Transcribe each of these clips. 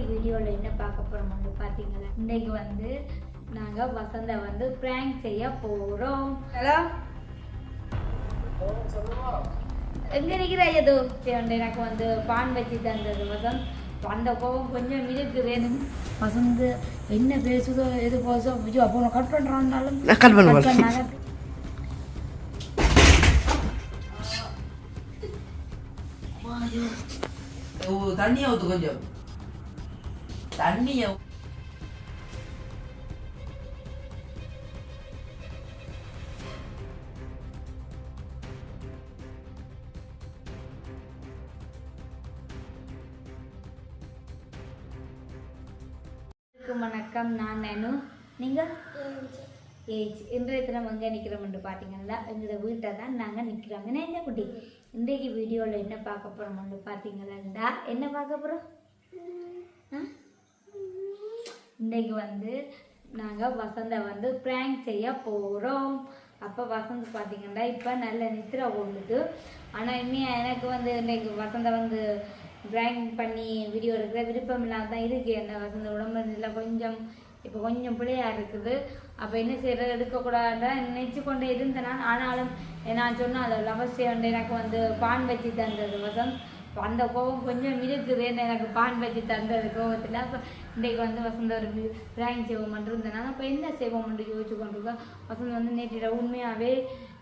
இன்றைக்கு வீடியோவில் என்ன பார்க்க போகிறோம் வந்து பார்த்தீங்களா இன்றைக்கு வந்து நாங்கள் வசந்த வந்து ப்ராங்க் செய்ய போகிறோம் ஹலோ? எங்கே நிற்கிற ஏதோ வந்து எனக்கு வந்து பான் வச்சு தந்தது வசந்த். அந்த கோபம் கொஞ்சம் இருக்கு வேணும் வசந்த் என்ன பேசுதோ எது போசோ ஐயோ அப்போ நான் கட் பண்ணுறான்னாலும் cut பண்ண தண்ணியை ஊத்து கொஞ்சம். தண்ணியை வணக்கம். நான் நேனு. நீங்கள் ஏஜ். இன்றைய தினம் எங்கே நிற்கிறோம்னு பார்த்தீங்கன்னா எங்களோட வீட்டை தான் நாங்கள் நிற்கிறோம் என்ன என்ன குட்டி. இன்றைக்கு வீடியோவில் என்ன பார்க்க போகிறோம்னு பார்த்தீங்கன்னா என்ன பார்க்க போகிறோம் இன்றைக்கி வந்து நாங்கள் வசந்தை வந்து ப்ராங்க் செய்ய போகிறோம் அப்போ வசந்த் பார்த்தீங்கன்னா இப்போ நல்ல நித்திரை கொண்டுது ஆனால் இன்னும் எனக்கு வந்து இன்றைக்கு வசந்தை வந்து ட்ராயிங் பண்ணி வீடியோ எடுக்கிற விருப்பம் தான் இருக்குது என்ன வசந்த உடம்பு இல்லை கொஞ்சம் இப்போ கொஞ்சம் பிள்ளையாக இருக்குது. அப்போ என்ன செய்கிறது எடுக்கக்கூடாதுன்னு நினச்சி கொண்டே இருந்தேன் நான். ஆனாலும் நான் சொன்ன அதை லவஸ்டே வந்து எனக்கு வந்து பான் வச்சு தந்தது வசந்த். அந்த கோபம் கொஞ்சம் இருக்குது என்ன எனக்கு பான் பஜ்ஜி தந்தது கோபத்தில் அப்போ இன்றைக்கு வந்து வசந்த ஒரு ட்ராயிங் செய்வோம் இருந்தேன் அப்போ என்ன செய்வோம்னு யோசிச்சு கொண்டிருக்கோம்? வசந்த் வந்து நேற்று உண்மையாகவே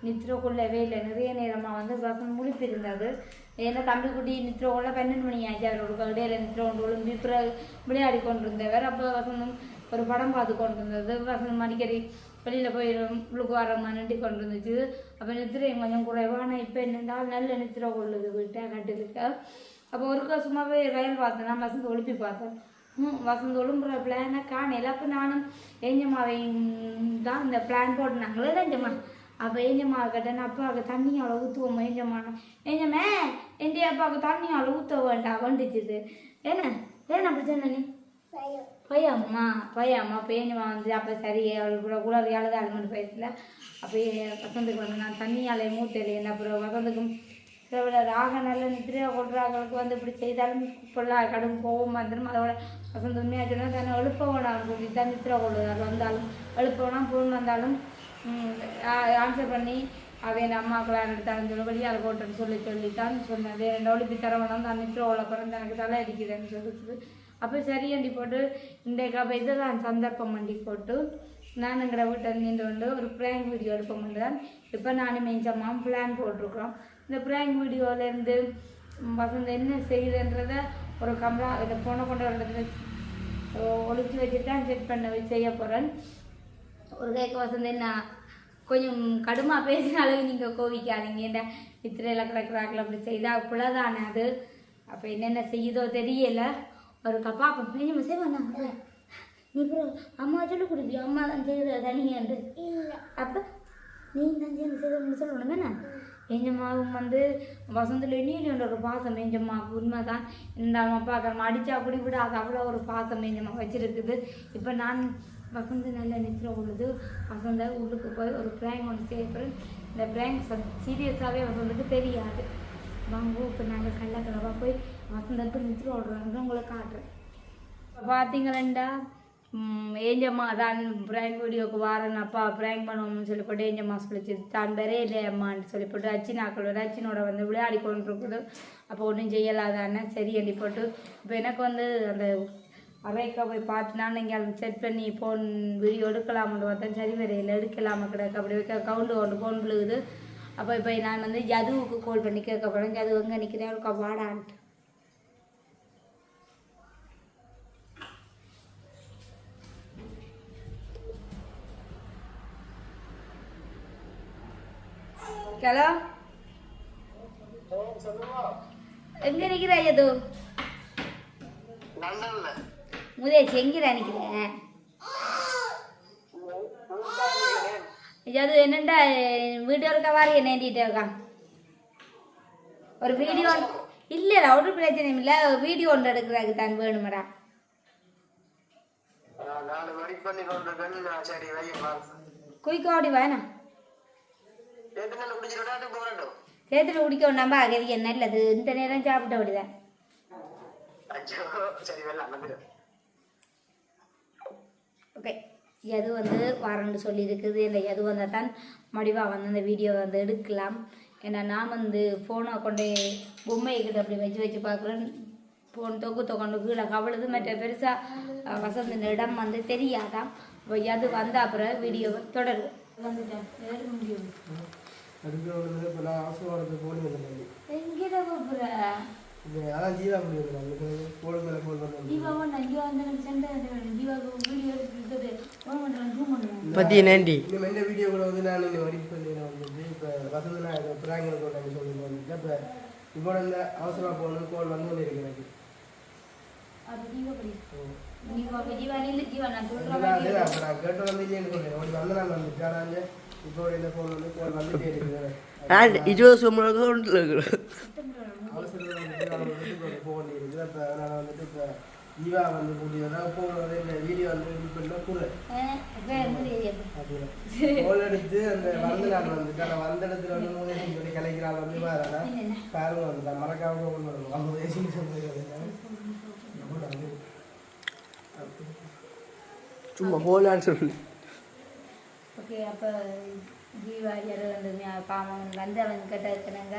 நித்ரோக்குள்ளவே இல்லை. நிறைய நேரமாக வந்து வசந்த் முழிப்பிருந்தது ஏன்னா தம்பிக்குட்டி நித்திர கொள்ள பன்னெண்டு மணி ஆச்சு. அவரோட இடையில நித்ரோ கொண்டு விழும்பி பிறகு விளையாடி கொண்டிருந்தவர். அப்போ வசந்தம் ஒரு படம் பார்த்து கொண்டு இருந்தது வசந்தம் அடிக்கடி வெளியில் போய் உள்ளுக்கு வரமா நின்று கொண்டு இருந்துச்சு அப்போ நித்திரை கொஞ்சம் குறைவான இப்போ என்னென்றால் நல்ல நித்திரை கொள்ளுது வீட்டை கட்டிலுக்க அப்போ ஒருக்கா சும்மாவே ரயில் பார்த்தேன் நான் வசந்த் ஒழுப்பி பார்த்தேன் ம் வசந்த் ஒழும்புற பிளானை காணையில் அப்போ நானும் ஏஞ்சம்மாவையும் தான் இந்த பிளான் போட்டுனாங்களே ஏஞ்சம்மா. அப்போ ஏஞ்சம்மா கேட்டேன் அப்பாவுக்கு தண்ணி அவ்வளோ ஊற்றுவோம் ஏஞ்சம்மான்னு ஏஞ்சம்மே என் அப்பாவுக்கு தண்ணி அவ்வளோ ஊற்ற வேண்டாம் வந்துச்சுது என்ன ஏன்னா அப்படி நீ? பையம்மா பையம்மா பேஞ்சம்மா வந்து அப்போ சரி அவளுக்கு கூட குளறி அழுத அழுமண்டு போயிடுச்சுல அப்போ வசந்துக்கு வந்து நான் தண்ணியாலே மூத்தையில அப்புறம் வசந்துக்கும். சில ராக நல்ல நித்திரையாக கொள்றாங்களுக்கு வந்து இப்படி செய்தாலும் ஃபுல்லாக கடும் கோபம் வந்துடும் அதோட வசந்த உண்மையாக சொன்னால் தன்னை எழுப்ப வேணாம் சொல்லி தான் நித்திரை வந்தாலும் எழுப்பவனா வேணாம் பொருள் வந்தாலும் ஆன்சர் பண்ணி அவன் என் அம்மாக்கெல்லாம் எடுத்தாலும் சொல்லி வெளியால் போட்டேன்னு சொல்லி சொல்லித்தான் சொன்னது. ரெண்டு ஒழுப்பி தர தான் நித்திர கொள்ள எனக்கு தலை அடிக்குதுன்னு சொல்லிட்டு அப்போ சரி அண்டி போட்டு இந்த அப்போ இதுதான் சந்தர்ப்பம் வண்டி போட்டு நான் எங்களை வீட்டை நின்று கொண்டு ஒரு ப்ராங்க் வீடியோ எடுப்போம் தான். இப்போ நானும் மெஞ்சம்மா பிளான் போட்டிருக்கிறோம். இந்த ப்ராங்க் வீடியோவிலேருந்து வசந்த என்ன செய்யுதுன்றத ஒரு கமரா இந்த ஃபோனை கொண்டு ஒரு இடத்துல ஒழிச்சு வச்சுட்டு தான் செட் பண்ண வச்சு செய்ய போகிறேன் ஒரு கேட்க வசந்த என்ன கொஞ்சம் கடுமா பேசினாலும் நீங்கள் கோவிக்காதீங்க. இந்த இத்திரையில் கிடக்குறாக்கள் அப்படி செய்தால் பிள்ளைதானே அது? அப்போ என்னென்ன செய்யுதோ தெரியலை. ஒரு கப்பா அப்போ பெரியம்மா செய்வாண்ணா நீ அப்புறம் அம்மா சொல்லி கொடுப்பியா? அம்மா தான் செய்த தனியாண்டு அப்போ நீ தான் சேர்ந்து செய்தவங்க சொல்லணும் என்ன? எஞ்சம்மாவும் வந்து வசந்தில் எண்ணியில் ஒரு பாசம் எஞ்சம்மாவுக்கு உண்மை தான். இந்த அம்மா பார்க்குறோம் அடித்தா அப்படி விடாது. அவ்வளோ ஒரு பாசம் எஞ்சம்மா வச்சிருக்குது. இப்போ நான் வசந்த் நல்ல நித்திர உள்ளது. வசந்த உள்ளுக்கு போய் ஒரு ப்ராங்க் ஒன்று செய்யப்படுறேன் இந்த ப்ராங்க் சீரியஸாகவே வசந்துக்கு தெரியாது. வாங்க இப்போ நாங்கள் கள்ளக்கிழவா போய் வசந்தக்கு நித்திர ஓடுறாங்க. உங்களை காட்டுறேன். இப்போ பார்த்தீங்களா ஏஞ்சம்மா தான் பிராங்க் வீடியோக்கு வாரன் அப்பா பிராங்க் பண்ணுவோம்னு சொல்லி போட்டு ஏஞ்சம்மா சொல்லிச்சு. தான் பேரே இல்லை அம்மான்னு சொல்லி போட்டு அச்சினாக்களோட அச்சினோட வந்து விளையாடி கொண்டு இருக்குது அப்போ ஒன்றும் செய்யலாதானே? சரி அண்டி போட்டு இப்போ எனக்கு வந்து அந்த அரைக்கா போய் பார்த்துனா நீங்கள் செட் பண்ணி ஃபோன் வீடியோ எடுக்கலாம்னு பார்த்தேன். சரி வரையில் எடுக்கலாமா? கிடக்கு. அப்படி வைக்க கவுண்டு ஒன்று ஃபோன் விழுகுது. அப்போ இப்போ நான் வந்து ஜதுவுக்கு கால் பண்ணி கேட்க போகிறேன் ஜது எங்கே நிற்கிறேன் அவளுக்கு வாடான்ட்டு ஹலோ எங்க நிக்கிற ஐயது முதேஷ் எங்கிற நிக்கிறேன் ஐயாது என்னண்டா வீடியோ இருக்க வாரி என்ன ஏண்டிட்டு இருக்கான் ஒரு வீடியோ இல்லடா ஒரு பிரச்சனையும் இல்லை. வீடியோ ஒன்று எடுக்கிறதுக்கு தான் வேணுமடா. வையம்மா. குயிக்கோடி வேணாம் எத்தனை நாள் குடிச்சிட்டு போறோம் சேர்த்துட்டு குடிக்க வேண்டாம்பா அகதிய நல்லது இந்த நேரம் சாப்பிட்ட வெள்ளம் வந்துடும் ஓகே எது வந்து வரேன்னு சொல்லியிருக்குது இல்லை எது வந்தால் தான் முடிவாக வந்து அந்த வீடியோ வந்து எடுக்கலாம் ஏன்னா நான் வந்து ஃபோனை கொண்டு பொம்மையை கிட்ட அப்படி வச்சு வச்சு பார்க்குறேன் ஃபோன் தொக்கு தொக்கொண்டு கீழே கவழுது மற்ற பெருசாக வசந்த இடம் வந்து தெரியாதான் எது வந்த அப்புறம் வீடியோ தொடரும் வந்துட்டேன் முடியும் எங்கிட்ட போகிற இப்போ அதான் ஜீவா முடியும் மேலே ஜீவாவை சென்டர் ஜீவாவுக்கு வீடியோ ஃபோன் பண்ணுறேன் ஜூம் பண்ணுவேன். பத்தி நன்றி இந்த வீடியோ கூட வந்து நான் இன்னும் எடிட் பண்ணி நான் வந்துட்டு இப்போ வசந்த நான் இதை ப்ராங்க் கொண்டாங்க சொல்லி வந்துட்டு இப்போ இப்போ இந்த அவசரமாக போகணும் கோல் வந்து கொண்டு இருக்கு எனக்கு? அது ஜீவா படி ஜீவா ஜீவா இல்லை ஜீவா நான் அதனால சொல்கிறேன் அப்போ நான் கேட்டு வந்து இல்லைன்னு வந்து நான் வந்துட்டு ஆனால் நான் இருபது வருஷம் ஒன்றில் அதனால் வந்துட்டு இப்போ ஜீவா வந்து கூட்டியதான் வந்து இந்த வீடியோ வந்து இது பண்ணால் கூட கோல் எடுத்து அந்த வந்த நாள் வந்துட்டு ஆனால் வந்த இடத்துல வந்து மூணு சொல்லி கலைக்கிறாள் வந்து பாருன்னா பாருங்க வந்து மறக்காம பண்ணுவோம் ஐம்பது வயசுக்கு சொல்லுங்க சும்மா போலான்னு சொல்லு ஓகே அப்போ தீபாவளி வந்து பாவம் வந்து அவன் கிட்ட இருக்கிறாங்க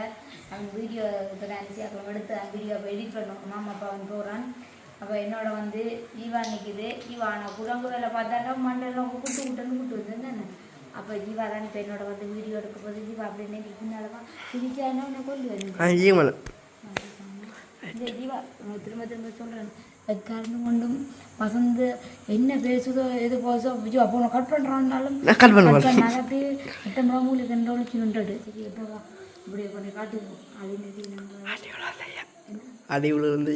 அவன் வீடியோ இப்போ நினச்சி எடுத்து அந்த வீடியோ அப்போ எடிட் பண்ணுவோம் மாமா அப்பா அவன் போகிறான் அப்போ என்னோட வந்து ஜீவா நிற்குது ஜீவா நான் குரங்கு வேலை பார்த்தாக்கா மண்டலம் குட்டு குட்டுன்னு குட்டு வந்து அப்போ ஜீவா தான் இப்போ என்னோட வந்து வீடியோ எடுக்க போது ஜீவா அப்படின்னு பின்னாலவா சிரிச்சானே உன்னை கொண்டு வந்து இந்த ஜீவா திரும்ப திரும்ப சொல்கிறேன் எக்காரணம் கொண்டும் வசந்து என்ன பேசுதோ எது போசோ விஜய் அப்போ நான் கட் பண்ணுறான்னாலும் பண்ண மாட்டேன். நான் அப்படியே எட்டம்பரா மூலி கண்டு ஒழிச்சு நின்றுடு. சரி எப்போ இப்படியே பண்ணி காட்டுவோம் அப்படின்னு நம்ம அது இவ்வளோ வந்து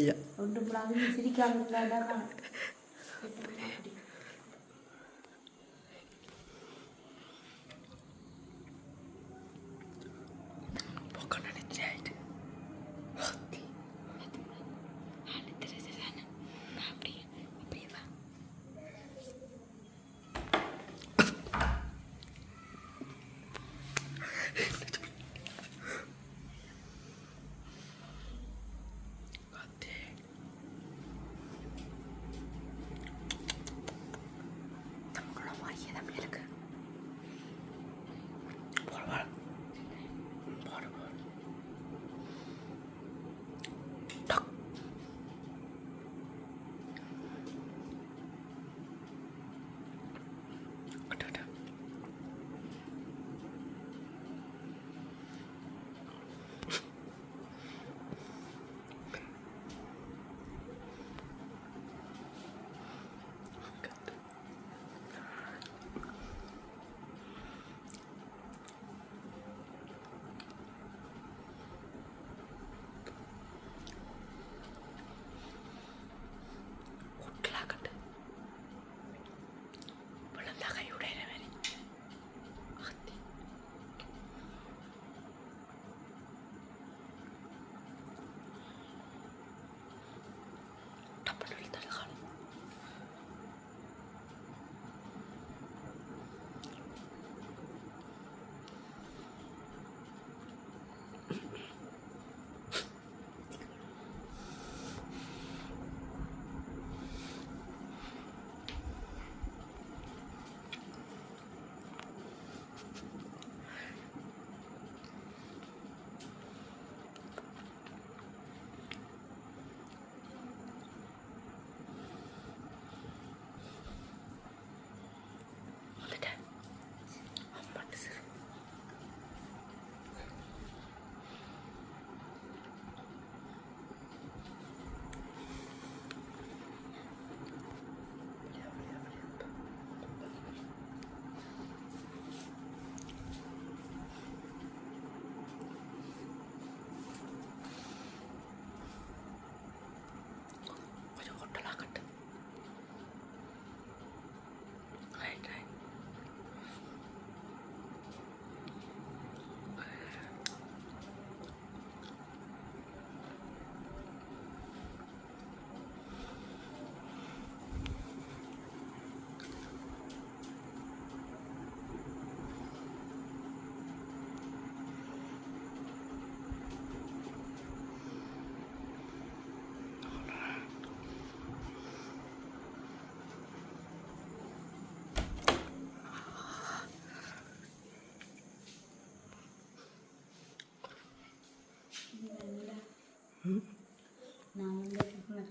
ஐயா ஒன்று பிள்ளாது சிரிக்காம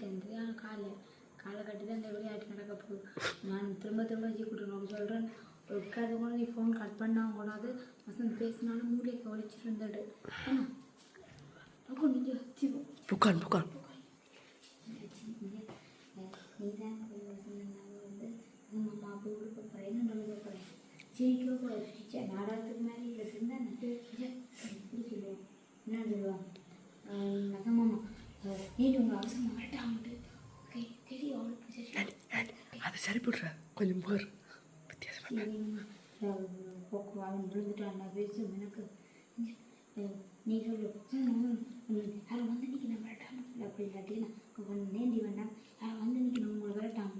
சென்று காலைல காலை கட்டி தான் இந்த விளையாட்டு நடக்க போகுது. நான் திரும்ப திரும்ப ஜி கூட்டணும் சொல்கிறேன் உட்காந்து கூட நீ ஃபோன் கட் பண்ணால் கூடாது வசந்த் பேசினாலும் மூளைக்கு ஒழிச்சிட்டு இருந்துடு. அப்போ நீங்கள் ஜீவோ புக்கான் புக்கான் வசந்த் நான் வந்து அம்மா போய் கொடுக்க போகிறேன் என்ன கொடுக்க போகிறேன் ஜெயிக்க கூட நாடகத்துக்கு மேலே இல்லை இருந்தால் என்ன சொல்லுவான் நசமாமா நீ உங்கள் அவசரம் வரட்டாமட்டு ஓகே தெரிய அவளுக்கு சரி அதை சரி கொஞ்சம் போர். வித்தியாசம் போக்கு அவன் விழுந்துட்டான் நான் பேசும் எனக்கு நீ சொல்லு யாரும் வந்து நிற்க நம்ம அப்படி இல்லாட்டி நான் நேண்டி வேண்டாம் யாரும் வந்து நிற்க உங்களை வரட்டாம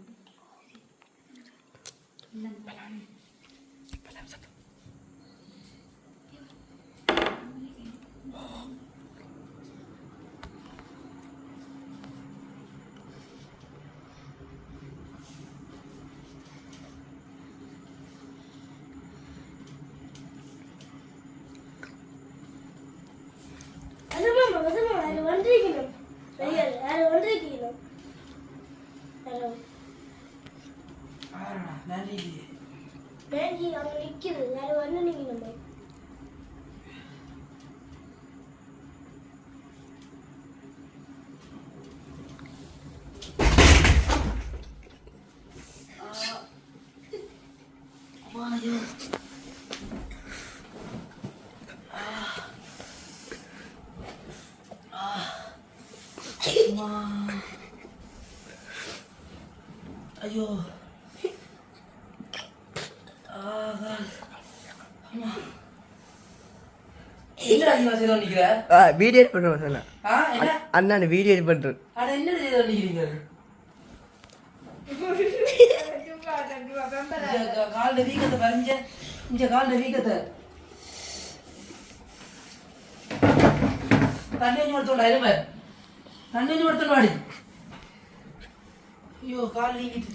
வசமாமா வசமாமா அதில் வந்திருக்கணும் சரியாது அதில் வந்திருக்கணும் ஹலோ ஆறடா நன்றி மேஜி அங்கே ஐயோ. அம்மா. ஆ வீடியோ எடிட் பண்ணுறேன் சொன்னேன் அண்ணா வீடியோ எடிட் நிக்கிறீங்க கால வீக்கத்தை வரைஞ்ச இந்த கால வீக்கத்தை. தண்ணி கொஞ்சம் எடுத்துடா எலும்ப கொஞ்சம் எடுத்துட்டு வாடி. ஐயோ கால் வீங்கிட்டு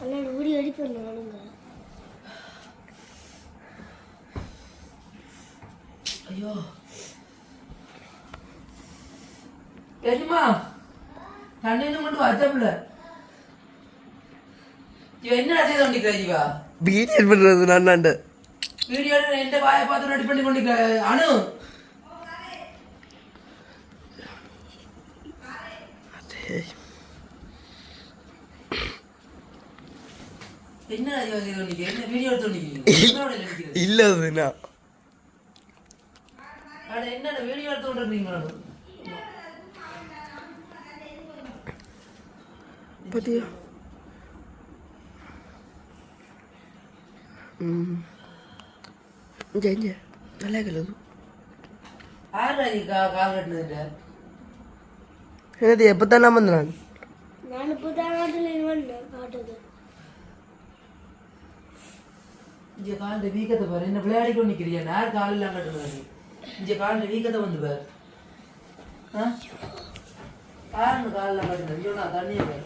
அண்ணா வீடியோ எடிட் பண்ண வேணுங்க. ஐயோ. தெரியுமா? தண்ணி மட்டும் வச்சமில்ல இவ என்ன செய்து கொண்டிருக்கிற ஜீவா? வீடியோ எடிட் பண்ணுறது அண்ணாண்ட வீடியோ எந்த வாயை பார்த்து ரெடி பண்ணி கொண்டிருக்கிற அனு என்ன ஜீவா செய்து கொண்டிருக்கிற என்ன அட என்ன வீடியோ எடுத்து கொண்டிருக்கீங்களா பார்த்தியா ம் இங்கே நான் நான் நான் காலில் வீக்கத்தை பாரு. என்ன விளையாடி கொண்டு நிக்கிறியா நேர் காலெல்லாம் கட்டுனது? இங்க காலில் வீக்கத்தை வந்து பாரு. ஆ? யாருன்னு காலில் கட்டுனது. சொன்னா தண்ணியை பாரு.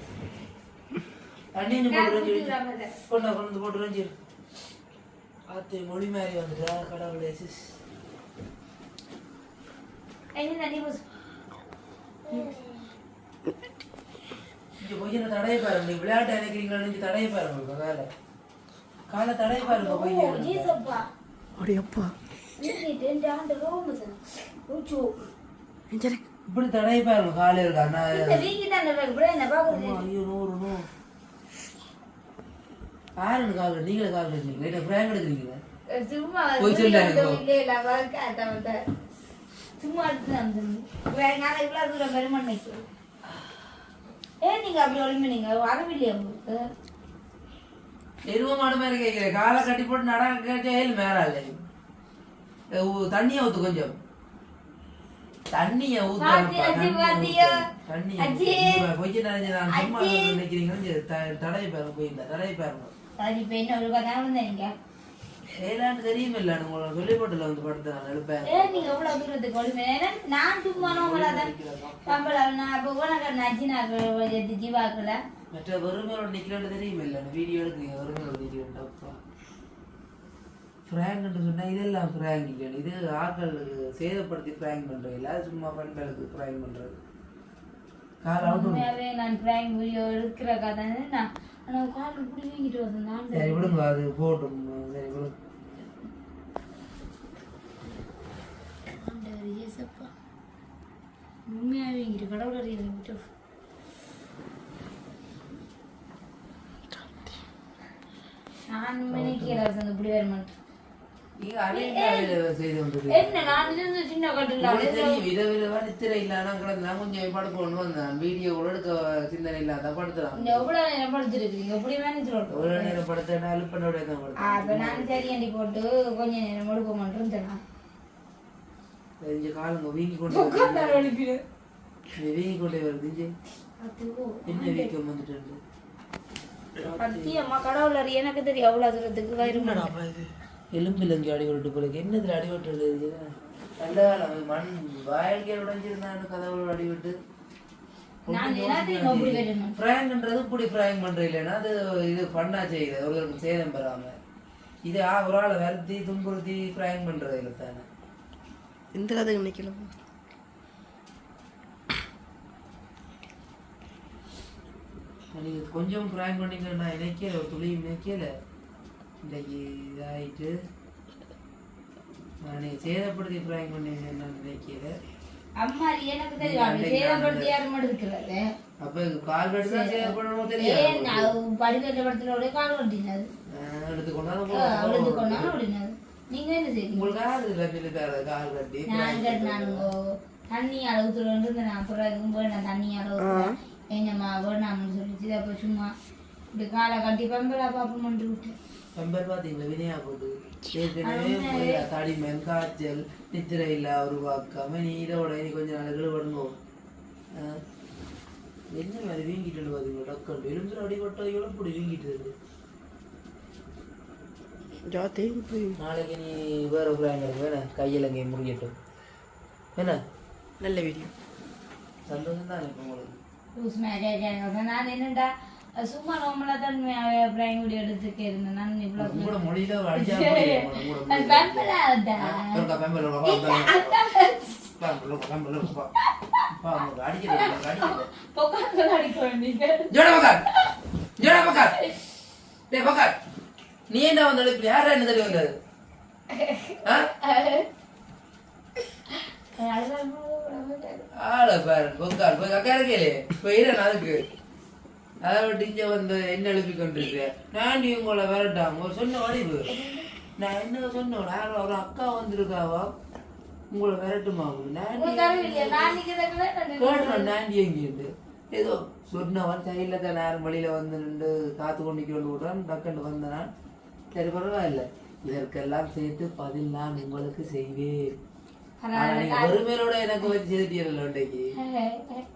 தண்ணி ரெஞ்சு கொண்டா கொண்டு போட்டு பார்த்து மொழி மாதிரி வந்துட்டா கடவுளே சிஸ். என்ன தண்ணி போச்சு இங்க கொஞ்சம் தடைய பாருங்க நீ விளையாட்டு நினைக்கிறீங்களா இங்க தடைய பாருங்க காலை. காலை தடைய பாருங்க பையன் ஜீசப்பா அப்படி அப்பா. வீட்டு ஆண்டு ரோம் ஊச்சு சரி இப்படி தடைய பாருங்க காலை இருக்கா நான் இந்த வீங்கி தான் இப்படி என்ன பார்க்குறது அம்மா, ஐயோ நூறு நூறு யாருன்னு கால் நீங்களே கால் வச்சுருக்கீங்க என்ன பிராங்க் எடுக்கிறீங்க சும்மா போய் சொல்லாதீங்க. இல்லை இல்லை பார்க்க சும்மா எடுத்து வந்து வேற நாளை இவ்வளோ தூரம் பெருமன் நிற்கும் ஏன் நீங்க அப்படி ஒளிமை நீங்க வரவில்லையா உங்களுக்கு? எருவ மாடு மாதிரி கேட்கிறேன் காலை கட்டி போட்டு நட கேட்டே மேல இல்லை. தண்ணியை ஊத்து கொஞ்சம். தண்ணிய? அஜி. கொஞ்சம் நான் த- தடவை பாருங்க போயிருந்த தடவை பாருங்க. இப்போ என்ன ஒரு கதை வந்தீங்க ஏலான்னு தெரியுமே இல்லை உங்களை சொல்லிப்பட்டுல வந்து படுத்து நான் எழுப்பேன். ஏன் நீங்க எவ்வளவு தூரத்துக்கு ஒளிமை ஏன்னா நான் சும்மா நோம்பலாதான் பம்பளை நான் அப்போ உனக்கு நச்சினா ஜீவாக்குல. மற்ற வெறுமையோட நிக்கிறேன்னு தெரியுமே இல்லை வீடியோ எடுக்கிறீங்க வெறுமையோட வீடியோ அப்பா. ஃப்ராங்க்னு சொன்னா இதெல்லாம் ஃப்ராங்க் இல்லை இது ஆட்களுக்கு சேதப்படுத்தி ஃப்ராங்க் இல்ல சும்மா பெண்களுக்கு ஃப்ராங்க் அவுட் உண்மையாவே நான் வீடியோ எடுக்கிற கதை நான் சரி விடுங்க அது போட்டும். சரி விடுங்க. உண்மையாவே வீங்கிட்டு கடவுள் அறியலை விட்டு நான் நினைக்கிறேன் இப்படி வரமாட்டேன் நீங்க அநேக வேலை செய்து கொண்டிருக்கீங்க என்ன நான் இருந்து சின்ன கொஞ்சம் வீடியோ எடுக்க சிந்தனை இல்லாத படுத்துறான். எவ்வளவு நேரம் படுத்துருக்கீங்க எப்படி மேனேஜ் நேரம் படுத்தேன்னா அலுப்பனோட படுத்தேன். அப்ப நான் போட்டு கொஞ்ச நேரம் முழுக்க மாட்டேன் இங்க காலுங்க வீங்கி கொண்டு வீங்கி கொண்டே வருது என்ன வீக்கம் வந்துட்டு சத்தியம்மா கடவுள் அறிய எனக்கு தெரியும். அவ்வளவு தூரத்துக்கு வயிறு எலும்பில் இங்கே அடிபட்டு போல என்னத்துல அடிபட்டு நல்ல மண் வாயல்கள் உடைஞ்சிருந்தான் கதவுல அடிபட்டு ஃப்ராங்க்ன்றது இப்படி ஃப்ராங்க் பண்றது இல்லைன்னா அது இது பண்ணா செய்யுது. ஒருவருக்கு சேதம் பெறாம. இது ஆ ஒரு ஆளை வருத்தி துன்புறுத்தி ஃப்ராங்க் பண்றது இல்லை தானே. இந்த கதை நினைக்கலாம் நீங்க கொஞ்சம் ஃப்ராங்க் பண்ணீங்க நான் நினைக்கல ஒரு துளி நினைக்கல இன்னைக்கு இதாயிட்டு நான் சேதப்படுத்தி ஃப்ராங்க் பண்ணீங்க நான் நினைக்கல அம்மா எனக்கு தெரியும் சேதப்படுத்தி யாரும் எடுக்கிறது அப்ப கால் தான் சேதப்படணும் படிக்கட்டு கால் கட்டினது நீங்க என்ன செய்வீங்க உங்களுக்கு இல்லை கால் கட்டி நான் கட்டினானுங்கோ. தண்ணி அளவுத்துல இருந்து நான் பிறகு போய் நான் தண்ணி அளவு என்னம்மா வேணாம்னு சொல்லிச்சு. அப்போ சும்மா இப்படி காலை கட்டி பம்பலா பாப்போம்னு விட்டேன். கம்பர் பாத்தீங்களா வினையா போட்டு ஏற்கனவே போய் தடிமன் காய்ச்சல் நித்திரை இல்ல உருவாக்காம. நீ இதோட நீ கொஞ்ச நாளுக்கு விடுங்கோ என்ன மாதிரி வீங்கிட்டு பாத்தீங்களா? டக்கண்டு எலும்பு அடிபட்டது எவ்வளவு இப்படி வீங்கிட்டு இருக்கு. நாளைக்கு நீ வேற பிராங்க வேணா? கையில கை முறியட்டும். என்ன நல்ல வீடியோ. சந்தோஷம் தானே இப்போ உங்களுக்கு? சும்மா நார்மலா தான் பிராங்க் வீடியோ எடுத்துக்க இருந்தேன். நான் இவ்வளவு உங்களோட மொழியில மொழியில. பம்பலா இருக்கா, பெம்பல் பெம்பல். பெம்பல் இருக்கா. பா, உங்களுக்கு அடிக்கிறது, உங்களுக்கு அடிக்கிறது. பொக்காங்க அடிக்க வேண்டிய ஜோடா பக்கார். ஜோடா பக்கார். டேய் பக்கார். நீ என்ன யாரா வந்தது? ஆ? ஆள பாரு பொக்கார். போய் அக்கா இருக்கே போய் இரு அதுக்கு அதை விட்டு இங்க வந்து என்ன எழுப்பி கொண்டிருக்க? நான் நீ உங்களை விரட்டாங்க ஒரு சொன்ன வடிவு நான் என்ன சொன்னோம் யாரோ ஒரு அக்கா வந்திருக்காவா? உங்களை விரட்டுமா கேட்டுறேன் நாண்டி எங்கேருந்து ஏதோ சொன்னவன் சைடில் தான் நேரம் வழியில வந்து நின்று காத்து கொண்டு விடுறான் டக்குன்னு வந்த நான் சரி பரவாயில்ல. இதற்கெல்லாம் சேர்த்து பதில் நான் உங்களுக்கு செய்வேன். ஒருமையோட எனக்கு வச்சு செய்துட்டீங்கல்ல இன்றைக்கு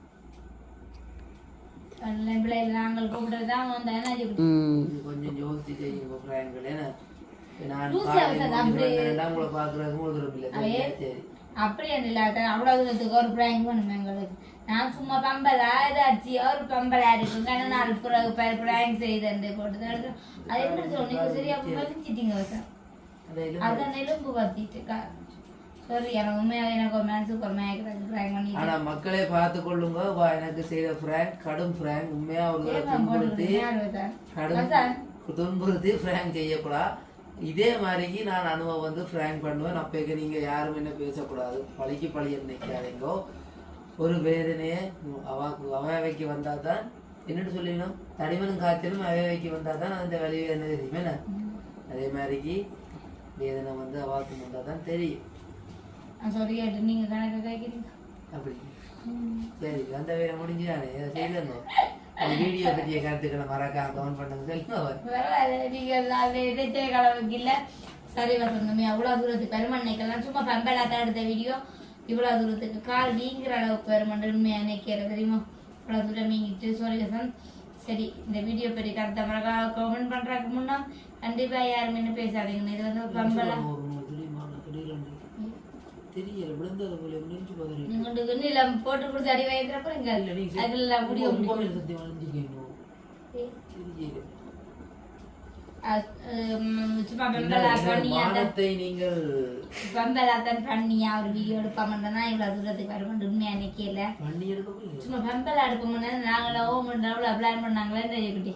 நாங்கள் கூப்பிட்டுதான் வந்தேன் கொஞ்சம் யோசிச்சு செய்யுங்க ஏன்னா நான் உங்களை பார்க்குறது இல்லை. சரி அப்படியே இல்லாத அவ்வளவு தூரத்துக்கு ஒரு பிராங்க் பண்ணும் எங்களுக்கு. நான் சும்மா பம்பலா ஏதாச்சு ஒரு பம்பலா கண்ண பிறகு பிராங்க் போட்டு. அது சரியா அதான் எலும்பு ஆனா மக்களே பார்த்து கொள்ளுங்க வா எனக்கு செய்த ஃப்ராங்க் கடும் ஃப்ராங்க் உண்மையா ஒரு துன்புறுத்தி கடும் துன்புறுத்தி ஃப்ராங்க் செய்யக்கூடாது இதே மாதிரிக்கு நான் அனுபவம் வந்து ஃப்ராங்க் பண்ணுவேன். அப்போக்கு நீங்க யாரும் என்ன பேசக்கூடாது. பழிக்கு பழி நினைக்காதீங்கோ ஒரு வேதனையை அவாக்கு அவைக்கு வந்தா தான் என்னட்டு சொல்லிடணும்? தடிமனும் காய்ச்சலும் அவைக்கு வந்தா தான் அந்த வலி வேதனை தெரியும் என்ன? அதே மாதிரிக்கு வேதனை வந்து அவாக்கு வந்தா தான் தெரியும். சொல்லி கேட்டு நீங்க கணக்கு கேட்குறீங்க அப்படி. சரி அந்த வேலை முடிஞ்சுதானே? செய்யணும் வீடியோ பற்றிய கருத்துக்களை மறக்காம கமெண்ட் பண்ணுங்க சொல்லுங்க நீங்க எதிர்த்த கலவுக்கு இல்ல. சரி வசந்தமே அவ்வளவு தூரத்துக்கு பெருமண்ணைக்கெல்லாம் சும்மா பம்பலாத்தான் எடுத்த வீடியோ இவ்வளோ தூரத்துக்கு கால் வீங்குற அளவுக்கு வருமாண்டு உண்மையாக நினைக்கிற தெரியுமா? இவ்வளோ தூரம் வீங்கிட்டு சோரிகசன் சரி இந்த வீடியோ பற்றி கருத்தை மறக்கா கமெண்ட் பண்ணுறதுக்கு முன்னா கண்டிப்பாக யாரும் என்ன பேசாதீங்க. இது வந்து ஒரு பம்பலாம் ஒரு மூணு துளி மாங்க திடீரென்று தெரியல விழுந்தது போல நெஞ்சு பதறி உங்களுக்கு இல்லை போட்டு கொடுத்து அடி வயதுறப்ப இங்கே இல்ல நீ அதில் முடியும். கோவில் சத்தியம் அழிஞ்சிக்கணும் தெரியல நீங்கள் பெம்பலாத்தான் பண்ணியா ஒரு வீடியோ எடுப்பாமன்றனா இவ்வளோ தூரத்துக்கு பண்ணி எடுக்க போறீங்க சும்மா பெம்பல் அடுப்போம்னா நாங்களும் ஓ மண்டபம் பிளான் பண்ணாங்களே குட்டி.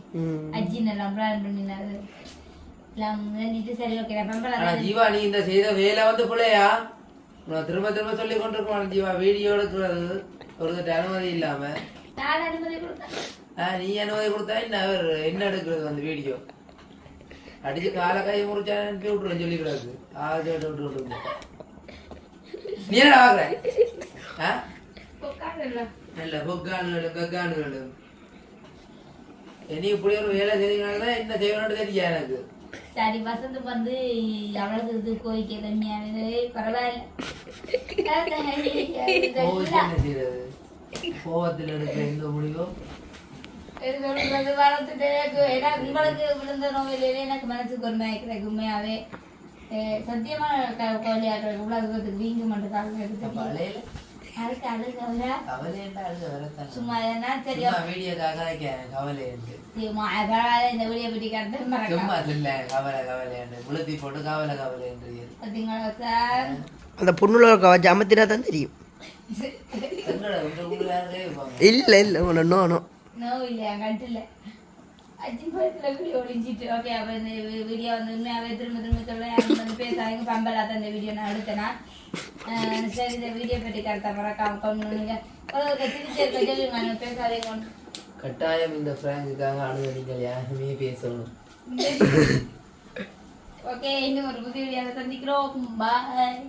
அஜின் எல்லாம் பிளான் பண்ணினாரு. எல்லாம் சரி ஓகே பெம்பல் ஜீவா நீ இந்த செய்த வேலை வந்து பிள்ளையா? திரும்ப திரும்ப சொல்லி கொண்டிருக்கோம் ஜீவா. வீடியோ எடுக்கிறது ஒருத்தட்ட அனுமதி இல்லாம. நீ அனுமதி கொடுத்தா என்ன? அவர் என்ன எடுக்கிறது அந்த வீடியோ? அடிச்சு கால கை முறிச்சா அனுப்பி விட்டுருவேன் சொல்லிக்கிறாரு ஆஜ் விட்டு விட்டு நீ என்ன பாக்குற? இல்ல பொக்கானுகளும் கக்கானுகளும் இனி இப்படி ஒரு வேலை செய்தீங்கன்னா என்ன செய்யணும்னு தெரியா எனக்கு. சரி வசந்த் வந்து அவ்வளவு இது கோரிக்கை பரவாயில்ல. கோவத்தில் எடுக்கிற எந்த முடிவும்? உங்களுக்கு விழுந்த நோயிலே எனக்கு மனசுக்கு ஒரு மயக்கிறதுக்கு உண்மையாவே சத்தியமா க- கவலையாக இவ்வளவு வீங்க மாட்டேன் சும்மா இந்த வீடியோ கருத்து மறக்காம சும்மா இல்ல கவலை கவலை முழுத்தி போட்டு கவலை கவலை அந்த பொண்ணுல வச்சு அமர்த்தினா தான் தெரியும். இல்லை இல்லை நோ நோ. நோ இல்லையா கட்டில ஒளிஞ்சிட்டு ஓகே அப்போ இந்த வீடியோ வந்து உண்மையாகவே திரும்ப திரும்ப சொல்ல வந்து பேசாதீங்க பம்பலாத இந்த வீடியோ நான் எடுத்தேன்னா அஹ் சரி இந்த வீடியோ பற்றி கருத்தை மறக்காம கொண்டு நீங்கள் திருச்சி இருக்க சொல்லுங்க நான் பேசாதீங்க கட்டாயம் இந்த பிராங்குக்காக அழுத நீங்கள் யாருமே பேசணும் ஓகே இன்னும் ஒரு புதிய வீடியோவில் சந்திக்கிறோம் பாய்